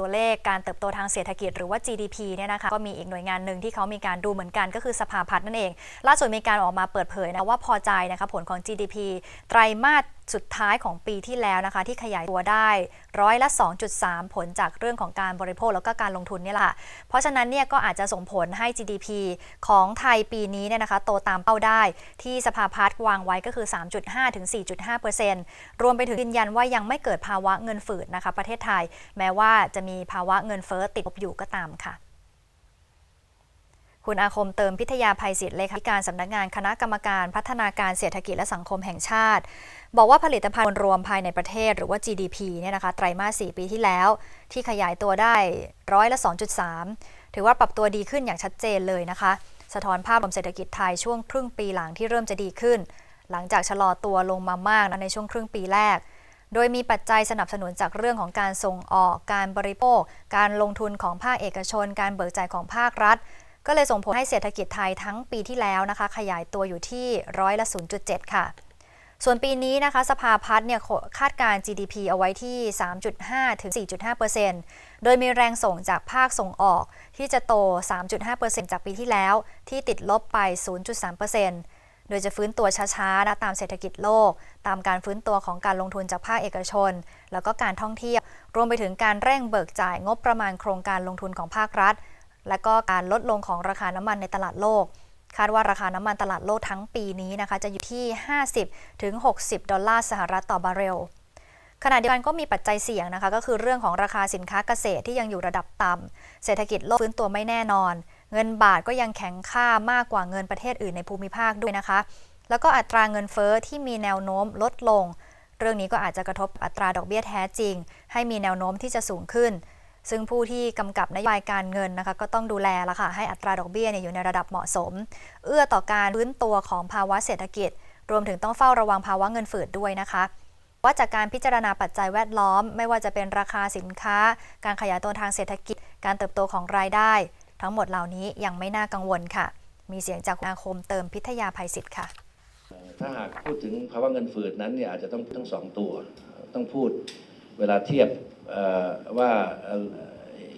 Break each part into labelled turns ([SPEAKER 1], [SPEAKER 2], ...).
[SPEAKER 1] ตัวเลขการเติบโตทางเศรษฐกิจหรือว่า GDP เนี่ยนะคะก็มีอีกหน่วยงานหนึ่งที่เขามีการดูเหมือนกันก็คือสภาพัฒน์นั่นเอง ล่าสุดมีการออกมาเปิดเผยนะว่าพอใจนะคะผลของ GDP ไตรมาส สุดท้ายของปีที่แล้วนะคะ ที่ขยายตัวได้ร้อยละ 2.3 ผลจากเรื่องของการบริโภคแล้วก็การลงทุนนี่แหละเพราะฉะนั้นเนี่ยก็อาจจะส่งผลให้ GDP ของไทยปีนี้เนี่ยนะคะโตตามเป้าได้ที่สภาพัฒน์วางไว้ก็คือ 3.5 ถึง 4.5%รวมไปถึงยืนยันว่ายังไม่เกิดภาวะเงินฝืดนะคะ ประเทศไทย แม้ว่าจะมีภาวะเงินเฟ้อติดลบอยู่ก็ตามค่ะ คุณอาคมเติมพิทยาภัยศิษย์เลขาธิการสำนักงานคณะกรรมการพัฒนาการเศรษฐกิจและสังคมแห่งชาติ บอกว่าผลิตภัณฑ์รวมภายในประเทศหรือว่า GDP เนี่ยนะคะไตรมาส 4 ปีที่แล้ว ที่ขยายตัวได้ร้อยละ 2.3 ถือว่าปรับตัวดีขึ้นอย่างชัดเจนเลยนะคะ สะท้อนภาพรวมเศรษฐกิจไทยช่วงครึ่งปีหลังที่เริ่มจะดีขึ้น หลังจากชะลอตัวลงมามากในช่วงครึ่งปีแรกโดยมีปัจจัยสนับสนุนจากเรื่องของการส่งออก การบริโภค การลงทุนของภาคเอกชน การเบิกจ่ายของภาครัฐ ก็เลยส่งผลให้เศรษฐกิจไทยทั้งปีที่แล้วนะคะ ขยายตัวอยู่ที่ร้อยละ 0.7 ค่ะ ส่วนปีนี้นะคะสภาพัฒน์เนี่ยคาดการ GDP เอาไว้ที่ 3.5 ถึง 4.5 โดยมีแรงส่งจากภาคส่งออกที่จะโต 3.5 จากปีที่แล้ว ที่ติดลบไป 0.3 โดยจะฟื้นตัวช้าๆนะตามเศรษฐกิจโลก ตามการฟื้นตัวของการลงทุนจากภาคเอกชน แล้วก็การท่องเที่ยว รวมไปถึงการเร่งเบิกจ่ายงบประมาณโครงการลงทุนของภาครัฐ และก็การลดลงของราคาน้ำมันในตลาดโลก คาดว่าราคาน้ำมันตลาดโลกทั้งปีนี้นะคะ จะอยู่ที่ 50 ถึง 60 ดอลลาร์สหรัฐต่อบาร์เรลขณะเดียวกันก็มีปัจจัยเสี่ยงนะคะ ก็คือเรื่องของราคาสินค้าเกษตรที่ยังอยู่ระดับต่ำเศรษฐกิจโลกฟื้นตัวไม่แน่นอน เงินบาทก็ยังแข็งค่ามากกว่าเงินประเทศอื่นในภูมิภาคด้วยนะคะ แล้วก็อัตราเงินเฟ้อที่มีแนวโน้มลดลง เรื่องนี้ก็อาจจะกระทบอัตราดอกเบี้ยแท้จริง ให้มีแนวโน้มที่จะสูงขึ้น ซึ่งผู้ที่กำกับนโยบายการเงินนะคะก็ต้องดูแลละค่ะให้อัตราดอกเบี้ยเนี่ยอยู่ในระดับเหมาะสม เอื้อต่อการฟื้นตัวของภาวะเศรษฐกิจ รวมถึงต้องเฝ้าระวังภาวะเงินฝืดด้วยนะคะ ว่าจากการพิจารณาปัจจัยแวดล้อม ไม่ว่าจะเป็นราคาสินค้า การขยายตัวทางเศรษฐกิจ การเติบโตของรายได้ ทั้งหมดเหล่านี้ยังไม่น่ากังวลค่ะ มีเสียงจากคุณอาคมเติมพิทยาภัยศิษย์ค่ะ
[SPEAKER 2] ถ้าหากพูดถึงภาวะเงินฝืดนั้นเนี่ยอาจจะต้องทั้งสองตัว ต้องพูดเวลาเทียบ ว่า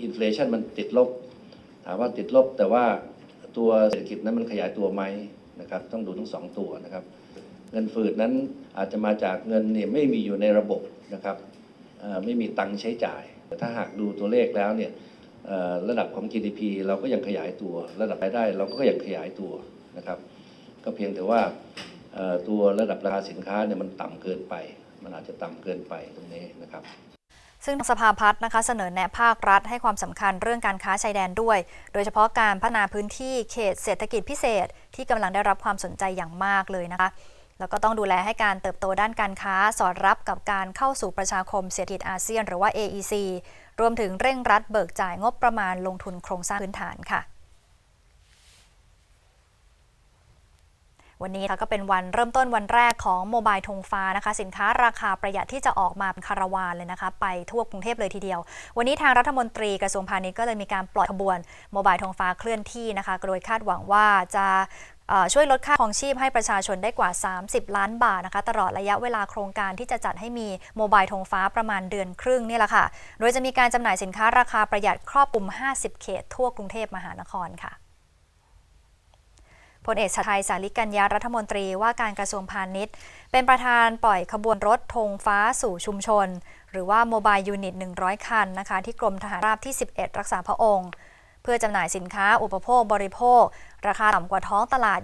[SPEAKER 2] อินฟลชันมันติดลบ ถามว่าติดลบ แต่ว่าตัวเศรษฐกิจนั้นมันขยายตัวไหมนะครับต้องดูทั้งสองตัวนะครับเงินฝืดนั้นอาจจะมาจากเงินเนี่ยไม่มีอยู่ในระบบนะครับไม่มีตังค์ใช้จ่าย แต่ถ้าหากดูตัวเลขแล้วเนี่ยระดับของ GDP เราก็ยังขยายตัว ระดับรายได้เราก็ยังขยายตัวนะครับ ก็เพียงแต่ว่าตัวระดับราคาสินค้าเนี่ยมันต่ำเกินไป มันอาจจะต่ำเกินไปตรงนี้นะครับ
[SPEAKER 1] ซึ่งสภาพัฒน์นะคะเสนอแนะภาครัฐให้ความสำคัญเรื่องการค้าชายแดนด้วย โดยเฉพาะการพัฒนาพื้นที่เขตเศรษฐกิจพิเศษ ที่กำลังได้รับความสนใจอย่างมากเลยนะคะ แล้วก็ต้องดูแลให้การเติบโตด้านการค้าสอดรับกับการเข้าสู่ประชาคมเศรษฐกิจอาเซียน หรือว่า AEC รวมถึงเร่งรัดเบิกจ่ายงบประมาณลงทุนโครงสร้างพื้นฐานค่ะ วันนี้ค่ะก็เป็นวันเริ่มต้นวันแรกของโมบายธงฟ้านะคะ สินค้าราคาประหยัดที่จะออกมาเป็นคาราวานเลยนะคะ ไปทั่วกรุงเทพเลยทีเดียว วันนี้ทางรัฐมนตรีกระทรวงพาณิชย์ก็เลยมีการปล่อยขบวนโมบายธงฟ้าเคลื่อนที่นะคะโดยคาดหวังว่าจะช่วยลดค่าครองชีพให้ประชาชนได้กว่า 30 ล้านบาทนะคะ ตลอดระยะเวลาโครงการที่จะจัดให้มีโมบายธงฟ้าประมาณเดือนครึ่งนี่แหละค่ะ โดยจะมีการจำหน่ายสินค้าราคาประหยัดครอบคลุม 50 เขต ทั่วกรุงเทพมหานครค่ะ พลเอกชัยสาลิกัญญารัฐมนตรีว่าการกระทรวงพาณิชย์ เป็นประธานปล่อยขบวนรถธงฟ้าสู่ชุมชน หรือว่าโมบายยูนิต 100 คันนะคะที่กรมทหารราบที่ 11 รักษาพระองค์ เพื่อจำหน่ายสินค้าอุปโภคบริโภค ราคาต่ำกว่าท้องตลาด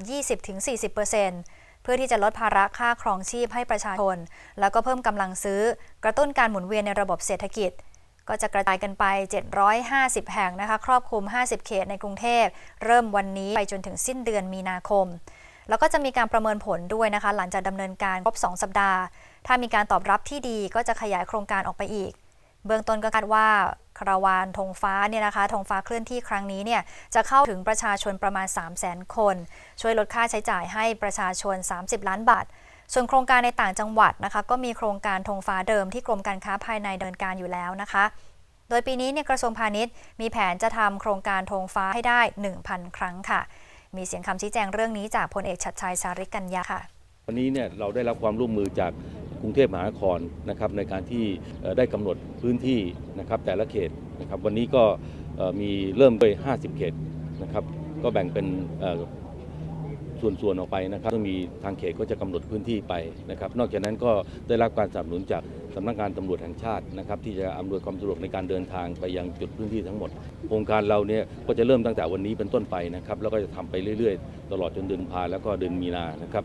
[SPEAKER 1] 20-40%เพื่อที่จะลดภาระค่าครองชีพให้ประชาชน แล้วก็เพิ่มกำลังซื้อกระตุ้นการหมุนเวียนในระบบเศรษฐกิจ ก็จะกระจายกันไป 750 แห่งนะคะ ครอบคลุม 50 เขตในกรุงเทพ เริ่มวันนี้ไปจนถึงสิ้นเดือนมีนาคม แล้วก็จะมีการประเมินผลด้วยนะคะ หลังจากดำเนินการครบ 2 สัปดาห์ ถ้ามีการตอบรับที่ดีก็จะขยายโครงการออกไปอีก เบื้องต้นก็คาดว่าคาราวานธงฟ้าเนี่ยนะคะธงฟ้าเคลื่อนที่ครั้งนี้เนี่ยจะเข้าถึงประชาชนประมาณ 3 0 0 0 0 0 คน ช่วยลดค่าใช้จ่ายให้ประชาชน 30 ล้านบาท ส่วนโครงการในต่างจังหวัดนะคะ ก็มีโครงการธงฟ้าเดิมที่กรมการค้าภายในเนินการอยู่แล้วนะคะ โดยปีนี้เนี่ยกระทรวงพาณิชย์ มีแผนจะทำโครงการธงฟ้าให้ได้ 1,000 ครั้งค่ะ มีเสียงคำชี้แจงเรื่องนี้จากพลเอกชัดชัยสาริกัญญาค่ะ
[SPEAKER 3] วันนี้เนี่ยเราได้รับความร่วมมือจากกรุงเทพมหานครนะครับในการที่ได้กำหนดพื้นที่นะครับแต่ละเขตนะครับวันนี้ก็มีเริ่มไป 50 เขตนะครับก็แบ่งเป็น ส่วนๆออกไปนะครับต้องมีทางเขตก็จะกำหนดพื้นที่ไปนะครับ นอกจากนั้นก็ได้รับการสนับสนุนจากสำนักงานตำรวจแห่งชาตินะครับที่จะอำนวยความสะดวกในการเดินทางไปยังจุดพื้นที่ทั้งหมด โครงการเราเนี่ยก็จะเริ่มตั้งแต่วันนี้เป็นต้นไปนะครับแล้วก็จะทำไปเรื่อยๆ ตลอดจนเดือนพาแล้วก็เดือนมีนานะครับ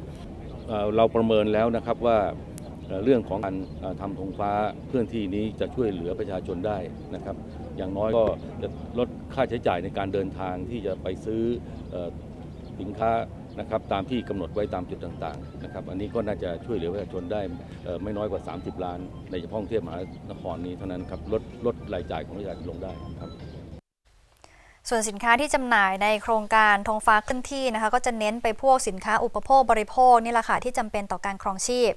[SPEAKER 3] เเราประเมินแล้วนะครับว่าเรื่องของการทำธงฟ้าเคลื่อนที่นี้จะช่วยเหลือประชาชนได้นะครับ อย่างน้อยก็จะลดค่าใช้จ่ายในการเดินทางที่จะไปซื้ออสินค้า นะครับตามที่กำหนดไว้ตามจุดต่างๆนะครับอันนี้ก็น่าจะช่วยเหลือประชาชนได้ไม่น้อยกว่า 30 ล้าน ในเฉพาะกรุงเทพมหานครนี้เท่านั้นครับลดลดรายจ่ายของประชาชนลงได้ครับ
[SPEAKER 1] ส่วนสินค้าที่จำหน่ายในโครงการธงฟ้าขึ้นที่นะคะก็จะเน้นไปพวกสินค้าอุปโภคบริโภคนี่แหละค่ะที่จำเป็นต่อการครองชีพ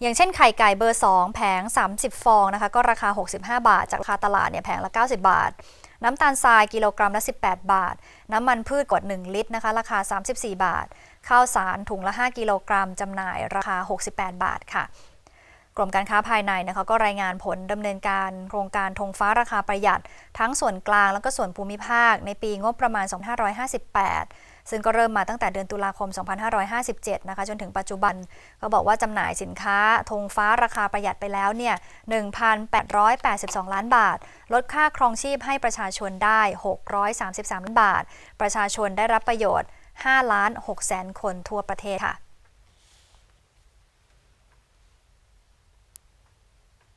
[SPEAKER 1] อย่างเช่นไข่ไก่เบอร์ 2 แผง 30 ฟองนะคะก็ราคา 65 บาท จากราคาตลาดเนี่ยแผงละ 90 บาท น้ำตาลทรายกิโลกรัมละ 18 บาท น้ำมันพืชกว่า 1 ลิตรนะคะ ราคา 34 บาท ข้าวสารถุงละ 5 กิโลกรัมจำหน่ายราคา 68 บาทค่ะ กรมการค้าภายในนะคะก็รายงานผลดำเนินการโครงการธงฟ้าราคาประหยัด ทั้งส่วนกลางแล้วก็ส่วนภูมิภาคในปีงบประมาณ 2558 ซึ่งก็เริ่มมาตั้งแต่เดือนตุลาคม 2557 นะคะ จนถึงปัจจุบันก็บอกว่าจำหน่ายสินค้าธงฟ้าราคาประหยัดไปแล้วเนี่ย 1,882 ล้านบาท ลดค่าครองชีพให้ประชาชนได้ 633 ล้านบาท ประชาชนได้รับประโยชน์5ล้าน6แสนคนทั่วประเทศค่ะ